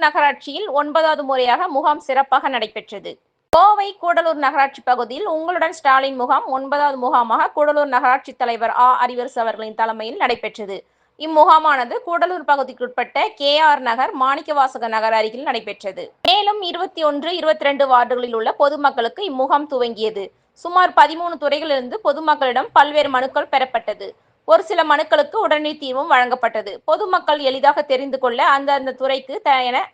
நகராட்சியில் ஒன்பதாவது முறையாக முகாம் சிறப்பாக நடைபெற்றது. கோவை கூடலூர் நகராட்சி பகுதியில் உங்களுடன் ஸ்டாலின் முகாம் ஒன்பதாவது முகாமாக கூடலூர் நகராட்சி தலைவர் ஆ. அறிவரசு அவர்களின் தலைமையில் நடைபெற்றது. இம்முகாமானது கூடலூர் பகுதிக்குட்பட்ட கே. ஆர். நகர் மாணிக்கவாசக நகர் அருகில் நடைபெற்றது. மேலும் இருபத்தி ஒன்று இருபத்தி ரெண்டு வார்டுகளில் உள்ள பொதுமக்களுக்கு இம்முகாம் துவங்கியது. சுமார் பதிமூணு துறைகளிலிருந்து பொதுமக்களிடம் பல்வேறு மனுக்கள் பெறப்பட்டது. ஒரு சில மனுக்களுக்கு உடனடி தீர்வும் வழங்கப்பட்டது. பொதுமக்கள் எளிதாக தெரிந்து கொள்ள அந்தந்த துறைக்கு த- என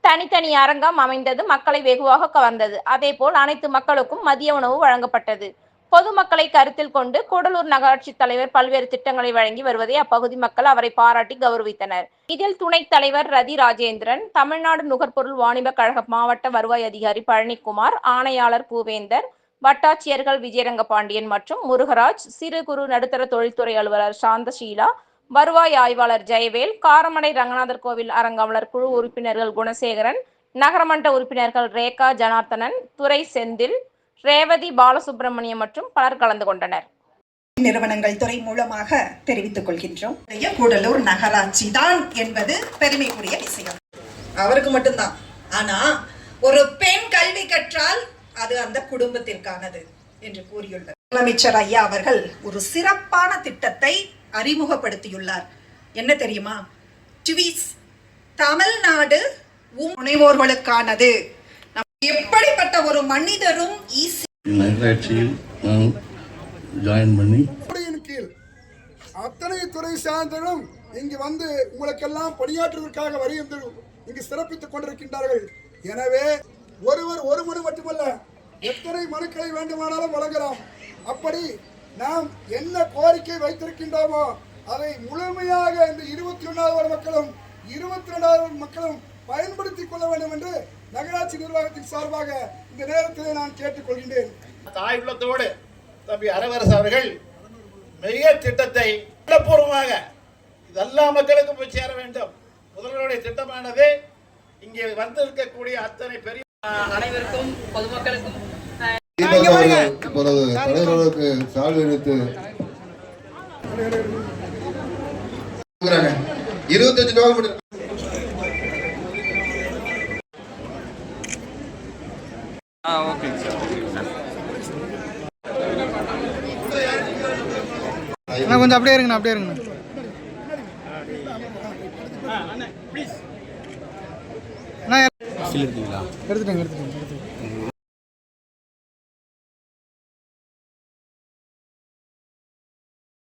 தனித்தனி அரங்கம் அமைந்தது. மக்களை வெகுவாக கவர்ந்தது. அதேபோல் அனைத்து மக்களுக்கும் மதிய உணவு வழங்கப்பட்டது. பொதுமக்களை கருத்தில் கொண்டு கூடலூர் நகராட்சி தலைவர் பல்வேறு திட்டங்களை வழங்கி வருவதை அப்பகுதி மக்கள் அவரை பாராட்டி கௌரவித்தனர். இதில் துணைத் தலைவர் ரதி ராஜேந்திரன் தமிழ்நாடு நுகர்பொருள் வாணிப கழக மாவட்ட வருவாய் அதிகாரி பழனிக்குமார் ஆணையாளர் பூவேந்தர் வட்டாட்சியர்கள் விஜயரங்க பாண்டியன் மற்றும் முருகராஜ் சிறு குறு நடுத்தர தொழில்துறை அலுவலர் சாந்தசீலா வருவாய் ஆய்வாளர் ஜெயவேல் காரமடை ரங்கநாதர் கோவில் அரங்காவலர் குழு உறுப்பினர்கள் குணசேகரன் நகரமன்ற உறுப்பினர்கள் ரேகா ஜனார்த்தனன் துறை செந்தில் ரேவதி பாலசுப்ரமணியம் மற்றும் பலர் கலந்து கொண்டனர். நிறுவனங்கள் துறை மூலமாக தெரிவித்துக் கொள்கின்றோம். கூடலூர் நகராட்சி தான் என்பது பெருமைக்குரிய விஷயம். அவருக்கு மட்டும்தான். ஆனா ஒரு பெண் கல்வி கற்றால் அது அந்த குடும்பத்திற்கானது என்று கூறியுள்ளார் முதலமைச்சர் ஐயா அவர்கள் ஒரு சிறப்பான திட்டத்தை அறிமுகப்படுத்தியுள்ளார். என்ன தெரியுமா? ட்விஸ். தமிழ்நாடு முனைவோர்களுக்கானது. எப்படிப்பட்ட ஒரு மனிதரும் நகராட்சியில் நான் ஜாயின் பண்ணி கீழ் அத்தனை துறை சார்ந்தவர்களும் இங்கு வந்து உங்களுக்கெல்லாம் பணியாற்றுவதற்காக வருகின்ற இங்கு சிறப்பித்துக் கொண்டிருக்கின்றார்கள். எனவே ஒருவர் ஒரு மனு மட்டுமல்ல எத்தனை மனுக்களை வேண்டுமானாலும் வழங்கலாம். அப்படி நாம் என்ன கோரிக்கை வைத்திருக்கின்றோமோ அதை முழுமையாக இந்த இருபத்தி ஒன்றாவது மக்களும் இருபத்தி ரெண்டாவது மக்களும் பயன்படுத்திக் கொள்ள வேண்டும் என்று நகராட்சி நிர்வாகத்தின் சார்பாக இந்த நேரத்தில் நான் கேட்டுக்கொள்கின்றேன் தாய் உள்ளத்தோடு தம்பி அரவரசு அவர்கள் மிக திட்டத்தை உள்ளபூர்வமாக இது எல்லா மக்களுக்கும் போய் சேர வேண்டும். முதல்வருடைய திட்டமானது இங்கே வந்திருக்கக்கூடிய அத்தனை பெரிய அனைவருக்கும் பொதுமக்களுக்கும் இப்பொழுது தலைவர்களுக்கு சால்வை அளித்து இருபத்தஞ்சு அண்ணா கொஞ்சம் அப்படியே இருங்கண்ணா அப்படியே இருங்கண்ணா. அண்ணா எடுத்துட்டேங்க எடுத்துட்டேங்க.